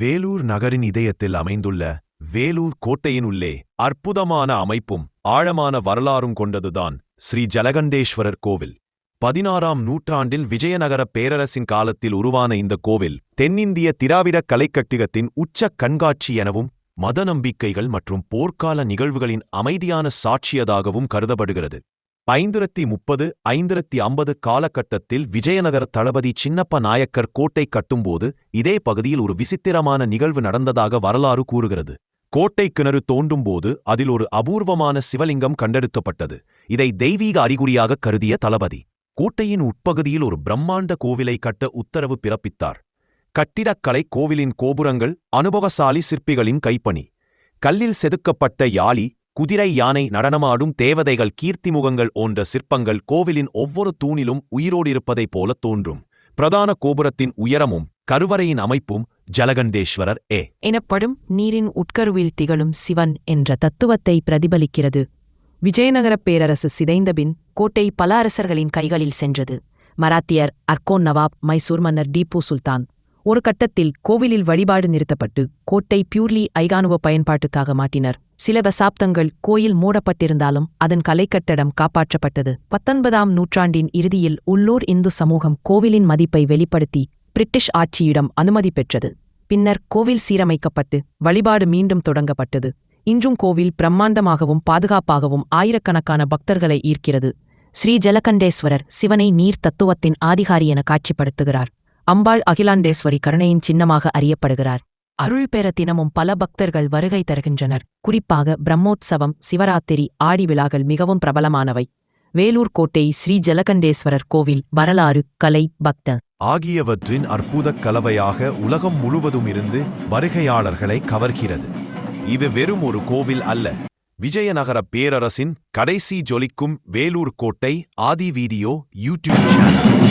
வேலூர் நகரின் இதயத்தில் அமைந்துள்ள வேலூர் கோட்டையின் உள்ளே அற்புதமான அமைப்பும் ஆழமான வரலாறும் கொண்டதுதான் ஸ்ரீ ஜலகண்டேஸ்வரர் கோவில். பதினாறாம் நூற்றாண்டில் விஜயநகர பேரரசின் காலத்தில் உருவான இந்த கோவில் தென்னிந்திய திராவிட கலைக்கட்டிடத்தின் உச்ச கண்காட்சி எனவும் மத நம்பிக்கைகள் மற்றும் போர்க்கால நிகழ்வுகளின் அமைதியான சாட்சியதாகவும் கருதப்படுகிறது. ஐந்திரத்தி முப்பது ஐந்திரத்தி ஐம்பது காலகட்டத்தில் விஜயநகர தளபதி சின்னப்ப நாயக்கர் கோட்டை கட்டும்போது இதே பகுதியில் ஒரு விசித்திரமான நிகழ்வு நடந்ததாக வரலாறு கூறுகிறது. கோட்டை கிணறு தோண்டும்போது அதில் ஒரு அபூர்வமான சிவலிங்கம் கண்டெடுக்கப்பட்டது. இதை தெய்வீக அறிகுறியாக கருதிய தளபதி கோட்டையின் உட்பகுதியில் ஒரு பிரம்மாண்ட கோவிலை கட்ட உத்தரவு பிறப்பித்தார். கட்டிடக்கலை கோவிலின் கோபுரங்கள் அனுபவசாலி சிற்பிகளின் கைப்பணி கல்லில் செதுக்கப்பட்ட யாழி குதிரை யானை நடனமாடும் தேவதைகள் கீர்த்திமுகங்கள் போன்ற சிற்பங்கள் கோவிலின் ஒவ்வொரு தூணிலும் உயிரோடிருப்பதைப் போல தோன்றும். பிரதான கோபுரத்தின் உயரமும் கருவறையின் அமைப்பும் ஜலகண்டேஸ்வரர் ஏ. எனப்படும் நீரின் உட்கருவில் திகழும் சிவன் என்ற தத்துவத்தை பிரதிபலிக்கிறது. விஜயநகரப் பேரரசு சிதைந்தபின் கோட்டை பல அரசர்களின் கைகளில் சென்றது. மராத்தியர் அர்கோன் நவாப் மைசூர் மன்னர் டீப்பு சுல்தான். ஒரு கட்டத்தில் கோவிலில் வழிபாடு நிறுத்தப்பட்டு கோட்டை பியூர்லி ஐகானுவ பயன்பாட்டுக்காக மாட்டினர் சில தசாப்தங்கள் கோயில் மூடப்பட்டிருந்தாலும் அதன் கலைக்கட்டடம் காப்பாற்றப்பட்டது. பத்தொன்பதாம் நூற்றாண்டின் இறுதியில் உள்ளூர் இந்து சமூகம் கோவிலின் மதிப்பை வெளிப்படுத்தி பிரிட்டிஷ் ஆட்சியிடம் அனுமதி பெற்றது. பின்னர் கோவில் சீரமைக்கப்பட்டு வழிபாடு மீண்டும் தொடங்கப்பட்டது. இன்றும் கோவில் பிரம்மாண்டமாகவும் பாதுகாப்பாகவும் ஆயிரக்கணக்கான பக்தர்களை ஈர்க்கிறது. ஸ்ரீ ஜலகண்டேஸ்வரர் சிவனை நீர் தத்துவத்தின் ஆதிகாரி என காட்சிப்படுத்துகிறார். அம்பாள் அகிலாண்டேஸ்வரி கருணையின் சின்னமாக அறியப்படுகிறார். அருள் பெற தினமும் பல பக்தர்கள் வருகை தருகின்றனர். குறிப்பாக பிரம்மோற்சவம் சிவராத்திரி ஆடி விழாக்கள் மிகவும் பிரபலமானவை. வேலூர் கோட்டை ஸ்ரீ ஜலகண்டேஸ்வரர் கோவில் வரலாறு கலை பக்த. ஆகியவற்றின் அற்புதக் கலவையாக உலகம் முழுவதும் இருந்து வருகையாளர்களை கவர்கிறது. இது வெறும் ஒரு கோவில் அல்ல. விஜயநகர பேரரசின் கடைசி ஜொலிக்கும் வேலூர் கோட்டை ஆதி வீடியோ யூடியூப் சேனல்.